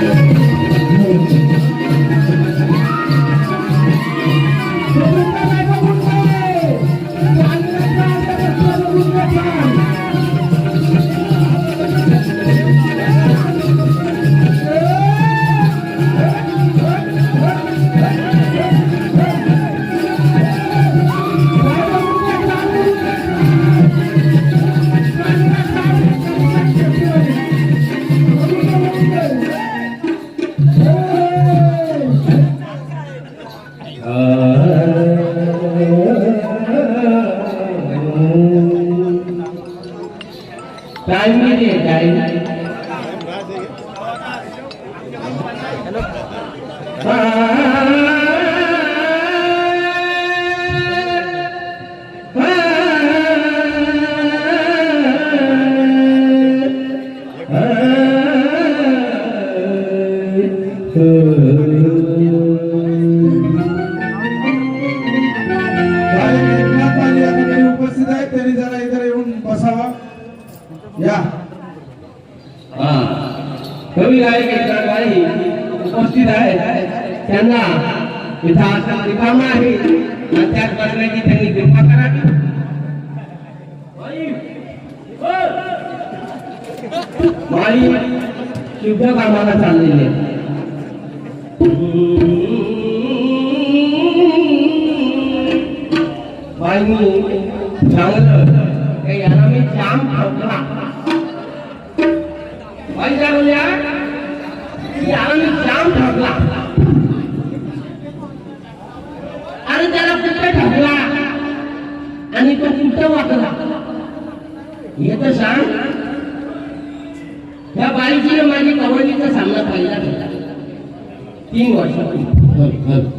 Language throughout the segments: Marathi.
みんな。टाइम किती आहे टाइम काही माई शुद्ध कामाला चाललेली आहे. बाई सांगलं याला मी जाम ठोकला बाई काय बोलल्या याला मी जाम ठोकला अरे त्याला कुठे ठोकला आणि तो कुठं वाकला? हे तर सांग. त्या आणि माझी कवळीचा सामना पाहिला तीन वर्षापूर्वी.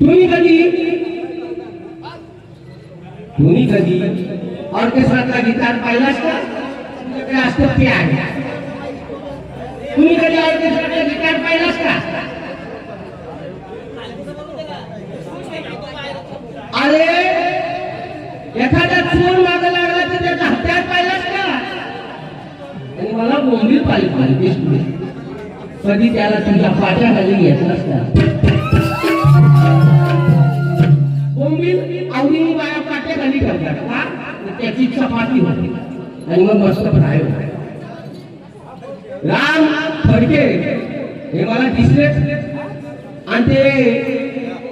तुम्ही कधी तुम्ही कधी ऑर्केस्ट्रातला गिटार पाहिलास का तुमच्याकडे असतं आहे तुम्ही कधी ऑर्केस्ट्रातला गिटार पाहिलास का अरे एखादा चोर माग लागला तर त्याचा हत्यार पाहिलास का आणि मला बोंबील पाहिजे पाहिजे कधी त्याला तुझ्या पाठ्याखाली घेतलास का त्याची चपाती होती. आणि मग मस्त फ्राय राम फडके हे मला दिसले. आणि ते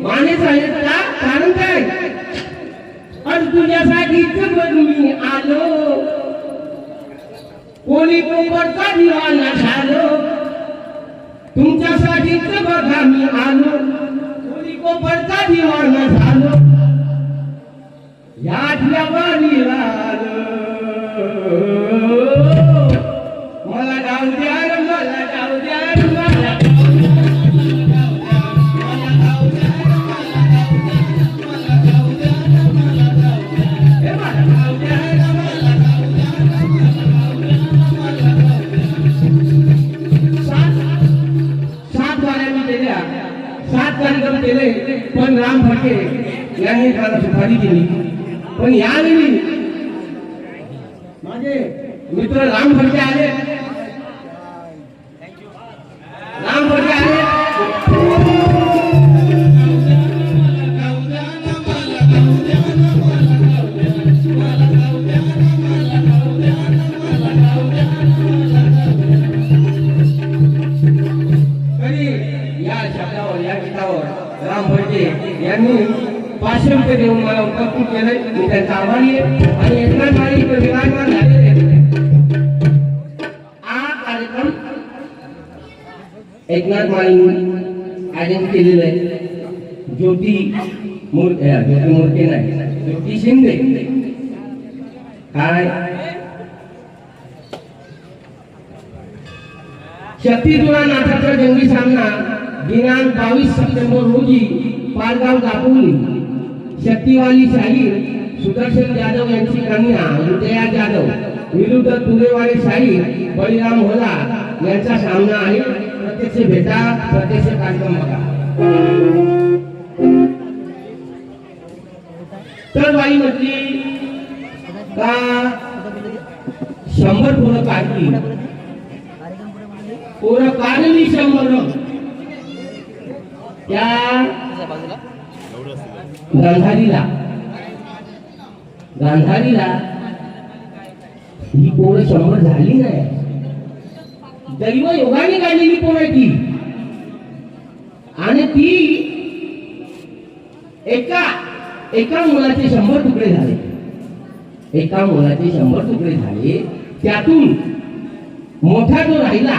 माने सांगितलं का? कारण काय? आज तुझ्यासाठीच बघ मी आलो. कोणी कोपरचा दिवाना झालो. तुमच्यासाठीच बघा मी आलो. कोणी कोपरचा दिवाना झालो. या ठिकाणीला पण राम फडके यांनी मला सुपारी दिली पण यावेळी माझे मित्र राम फडके आले. शब्द देऊन मला उपस्थित केलंय मी त्यांचा आभारी आहे आणि माळी इथं विराजमान झालेले. हा कार्यक्रम एकनाथ माळींनी आयोजन केलेलं आहे ज्योती मूर्ती ज्योती मूर्ती शिंदे काय शक्तीजुळा नाथाचा जंगी सामना दिनांक बावीस सप्टेंबर रोजी पारगाव दापोली शक्तिवाली शाहीर सुदर्शन जाधव यांची कन्या विजया जाधव विरुद्ध तुरेवाडे शाहीर बळीराम होला यांचा सामना आहे. प्रत्यक्ष भेटा प्रत्यक्ष कार्यक्रम बघा. तर बाई म्हटली का शंभर पोरं काढली? पोरं काढली शंभर. त्या गांधारीला. गांधारीला ही पोरं शंभर झाली नाही. दैव योगाने काढलेली पोरं आहे ती आणि ती एका एका मुलाचे शंभर तुकडे झाले. एका मुलाचे शंभर तुकडे झाले. त्यातून मोठा जो राहिला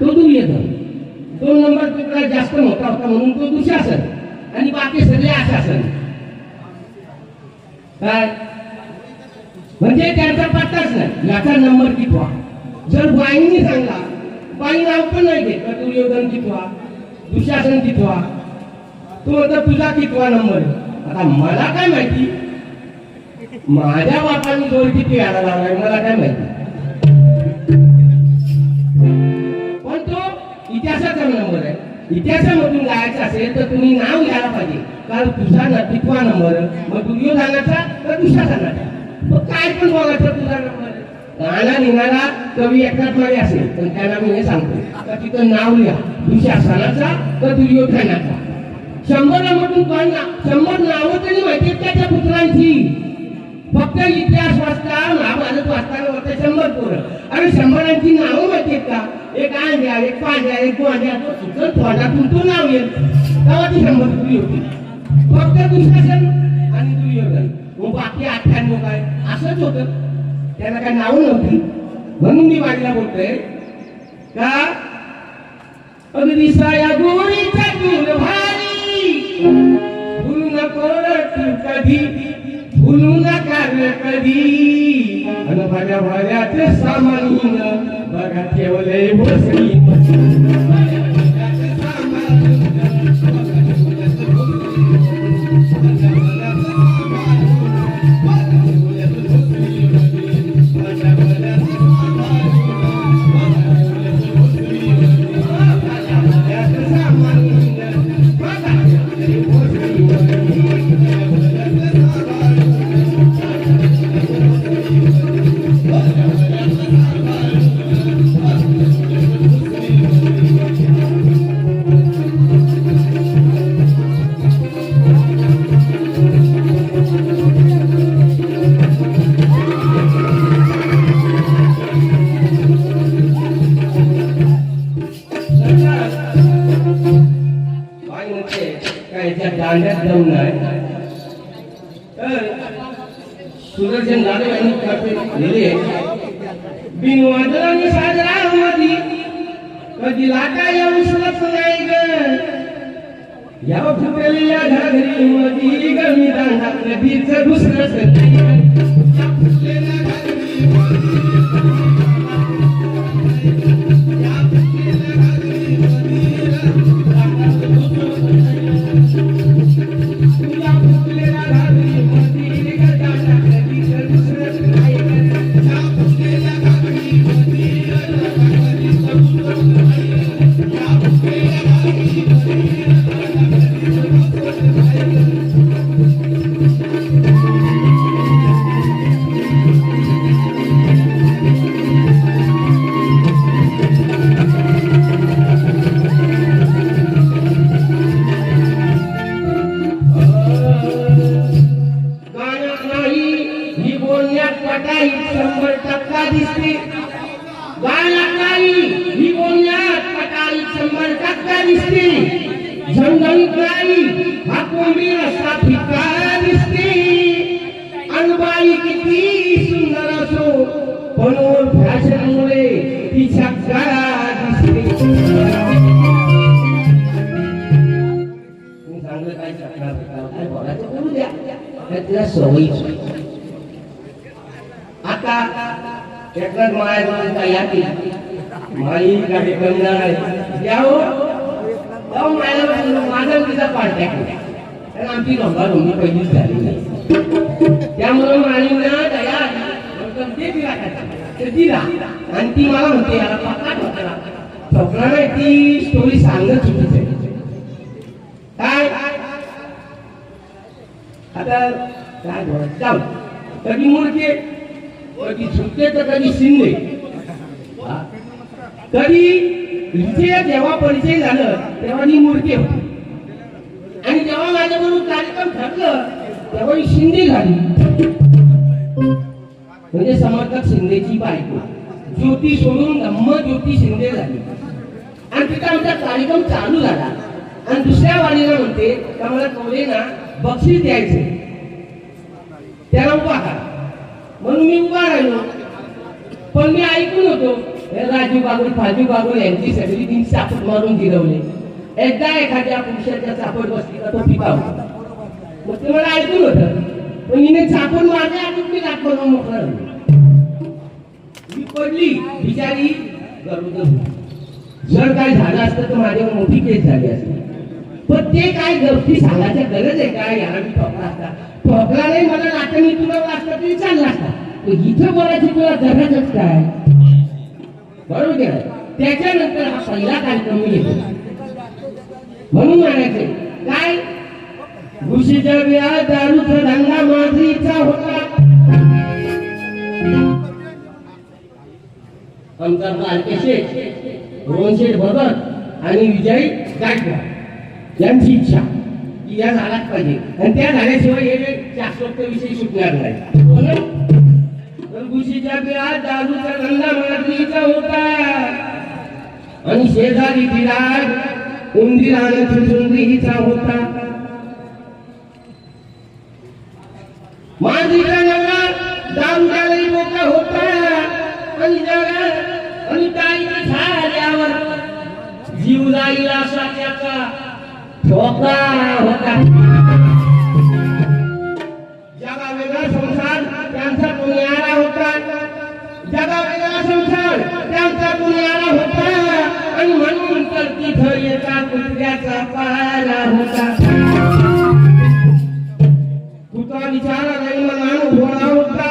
तो दुर्योधन. दोन नंबर तुकडा जास्त मोठा होता म्हणून तो दुशासन. आणि बाकी सगळे आशासन. काय? म्हणजे त्यांचा पत्ताच नाही. याचा नंबर कितवा? जर बाईंनी सांगला बाई नाव पण नाही घेत. दुर्योधन कितवा? दुशासन कितवा? तो म्हणतो तुझा कितवा नंबर आता मला काय माहिती? माझ्या बापाने जोर किती यायला लागलाय मला काय माहिती? पण तो इतिहासाचा नंबर आहे. इतिहासामधून गायचा असेल तर तुम्ही नाव घ्यायला पाहिजे. कारण तुझा ना कितवा नंबर मग दुर्योधनाचा तर दुशासनाचा मग काय पण बघायचं तुझा नंबर. गाणं लिहिणारा कवी एकनाथ असेल पण त्याला मी हे सांगतो. तर तिथं नाव लिहा. दुशासनाचा तर दुर्योधनाचा. शंभर नंबर पण शंभर नावं तरी माहिती आहेत त्याच्या पुत्रांची? फक्त इतिहास वाचता महाभारत वाचताना होते शंभर पोरं. आणि शंभरांची नावं माहिती आहेत का? एक आंध्या एक पांढ्या एक गोंड्या तो सुचल तोंडातून तो नाव येत. तेव्हा ती शंभर तुरी होती. फक्त दुशासन आणि दुर्योधन. मग बाकी अठ्ठ्याण्णव काय? असंच होतं. त्याला काय नावं नव्हती. म्हणून मी वाडीला बोलतोय का? अगदी साया गोरीचा दूर भारी भूलू नको कधी. भुलू नका कधी? अन भल्या भल्याचे सामानीन बघा ठेवले बसली हा कोंबडी रस्ता फिका दिसते. अनबाई किती सुंदर असो म्हणून फॅशनमुळे तिच्या गळा दिसते. मी चांगलं काय शकणार काय बोलायचं बोलू द्या. त्यातल्या सवयी आता एकच माया तयार केली. माई गाडी करणार आहे. द्या हो. हो, मायला माझा तिचा पार्ट्या केल्या कारण आमची रंगा रंगी पहिलीच झाली नाही. त्यामुळे माणींना दया ते दिला त्याचा. ते आणि ती मला म्हणते याला पक्का ठोकला ठोकला नाही ती स्टोरी सांगत चुकीच आहे काय? आता काय जाऊ. कधी मुडके कधी सुटते तर कधी शिंदे. कधी इथे जेव्हा परिचय झालं तेव्हा मी मुडके होते आणि जेव्हा माझ्याबरोबर कार्यक्रम ठरलं शिंदे झाली. म्हणजे समर्थक शिंदेची बायको. ज्योती सोडून धम्म ज्योती शिंदे झाली. आणि तिथं आमचा कार्यक्रम चालू झाला. आणि दुसऱ्या वाणीला म्हणते का मला कवलेना बक्षीस द्यायचे. त्याला उभा करा. म्हणून मी उभा राहिलो. पण मी ऐकून होतो राजू बागुल फाजू बागुल यांची सगळी तीन चापट मारून गिरवले. एकदा एखाद्या पुरुषाच्या चापट बसली का तो पिकावला मग ते मला ऐकून होतं? पण हिने चाकून मारले आणि मी लाट करून मोकळा मी पडली बिचारी जर काय झालं असतं तर माझ्यावर मोठी केस झाली असती. पण ते काय गोष्टी सांगायच्या गरज आहे का याला मी ठोकला असता. ठोकला नाही मला लाटणी तुला असता तरी चालला असता. इथं बोलायची तुला गरजच काय? बरोबर आहे. त्याच्यानंतर हा पहिला कार्यक्रम मी घेतो म्हणून म्हणायचे काय? घुशीच्या बिया दारूचा धंदा माझीचा होता. आमचा बालके शेठ? रोहनशेठ भगत आणि विजय गायकवाड यांची इच्छा की या झालाच पाहिजे. आणि त्या झाल्याशिवाय हे शाश्वत विषय सुटणार नाही. म्हणून तर घुशीच्या बिया दारूचा धंदा माझीचा होता. आणि शेजारी तिला उंदीर आणि सुंदरी हिचा होता. माझीचा नवरा दारूच्यालाही मोठा होता. आणि जगा आणि ताईने झाल्यावर जीव जाईल असा त्याचा ठोका होता. जगा वेगळा संसार त्यांचा कोणी आला होता. जगा वेगळा संसार त्यांचा कोणी आला होता. आणि म्हणून तर तिथं येता कुत्र्याचा पाला होता. तुझा विचार नाही माणूस होणार होता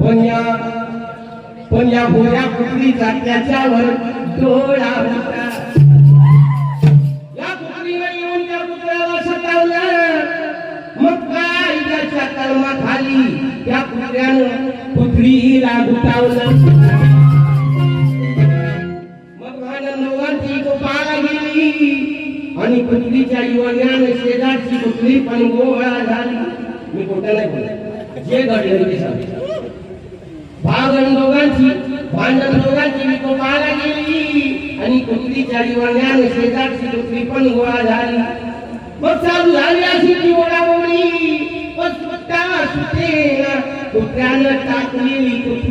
पण या पण या भोळ्या कुत्रीचा त्याच्यावर डोळा होता या कुत्रीनं येऊन त्या कुत्र्याला सतावलं? मग काय त्याच्या कर्माखाली त्या कुत्र्यानं कुत्रीला गुतावलं? गेली आणि युवकाने शेजारची कुत्री पण गोळा झाली. मी खोटं नाही बोलत जे घडलं ते सांगतो भागण दोघांची भांडण दोघांची मी गोपाळा गेली. आणि कुत्रीच्या युवकाने शेजारची कुत्री पण गोळा झाली. मग चालू झाली अशी ती ओढाओढी. मग सुट्टा सुटेना कुत्र्यानं टाकलेली कुत्री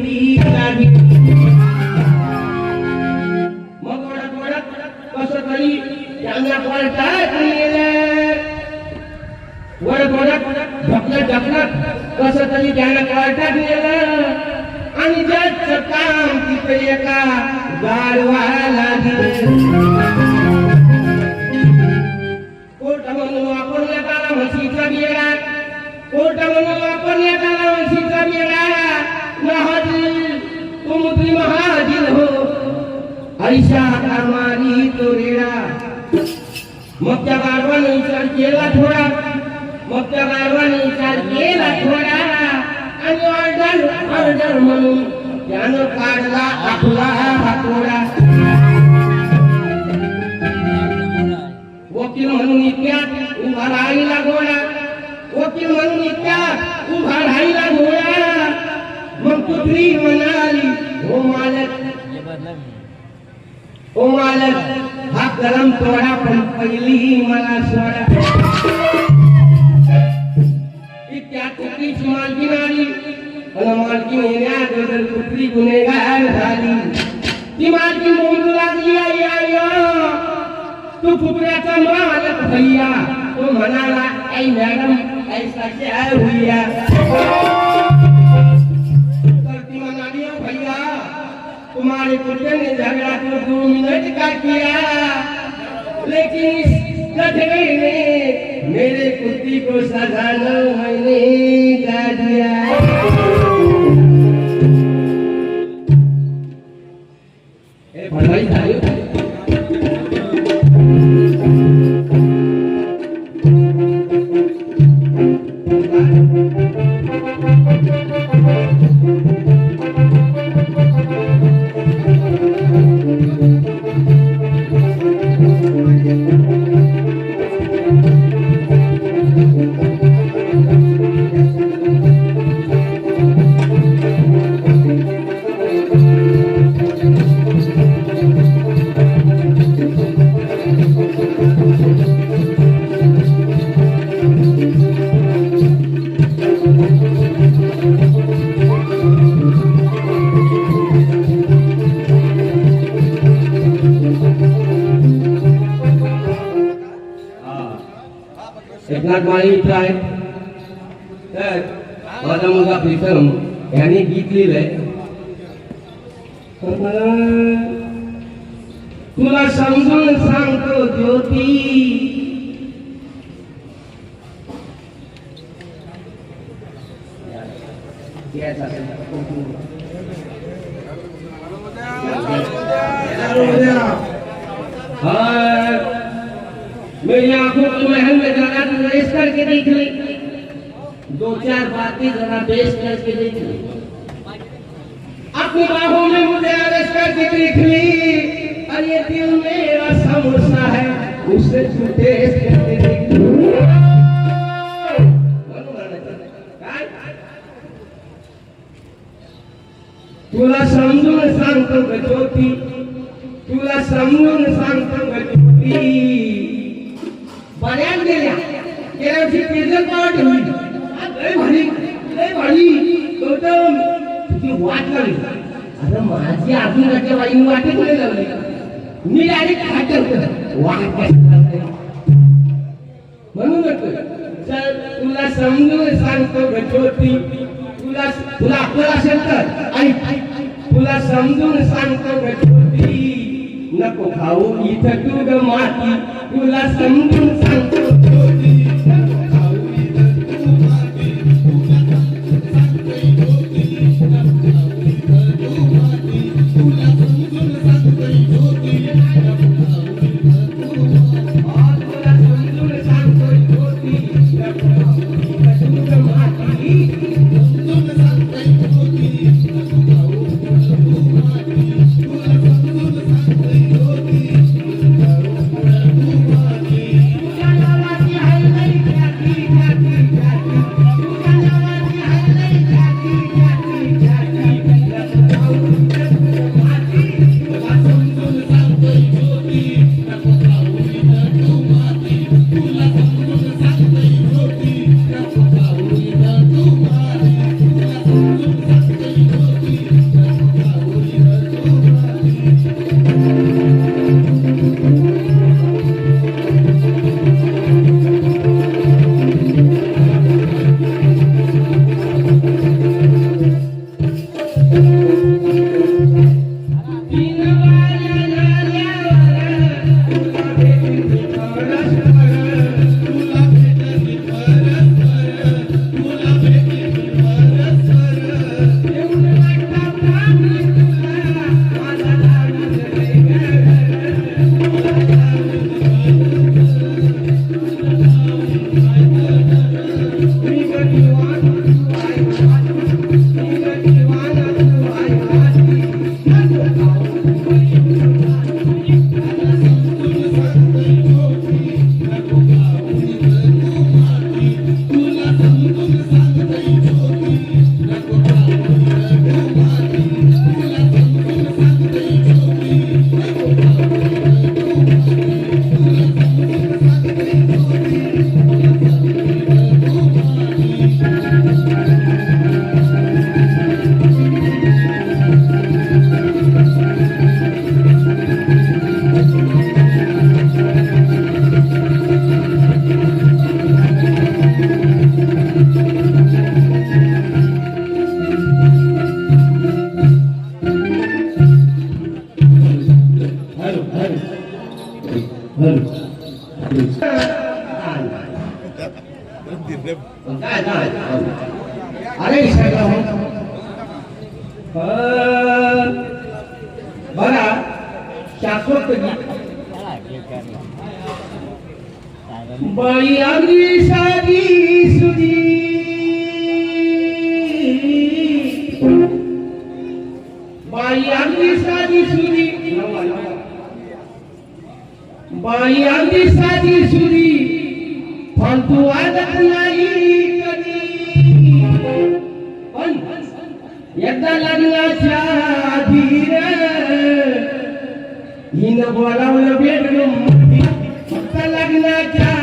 आपला हातोडा वकील म्हणून इतक्यात उभा राहिला घोडा वकील म्हणून इतक्यात उभा राहिला घोडा मग कुत्री म्हणाली हो मालक. ओ मालक. को दो मिनट का किया लेकिन ने मेरे कुत्ती को सजाना मैंने दिया? मेरी आँखों की महल में जरा तो रेस करके देख ली दो चार बातें जरा बेस करके देख ली अपनी बाहों में मुझे अरेस्ट करके देख ली और ये दिल मेरा समोसा है, उसे तू ली तुला समजून सांगतो ग ज्योती तुला समजून सांगतो ग ज्योती बऱ्याच गेल्या. गेल्या वर्षी केजर पावर ठेवली लय भारी लय भारी. गौतम तुझी वाट लागली. अरे माझी अजून त्याच्या वाईन वाटे कुठे लागली? मी डायरेक्ट हात. ठेवतो वाट म्हणून म्हणतोय तुला समजून सांगतो ग तुला तुला आपलं असेल तर. ऐक तुला समजून सांगतो ग नको खाऊ इथं तू ग माती तुला समजून सांगतो बाई आमची साधी सुरी. पण आमची साधी सुरी. फालतू वाजत नाही कधी. पण एकदा लग्नाच्या आधी हिनं बोलावलं बेडरूम लग्नाच्या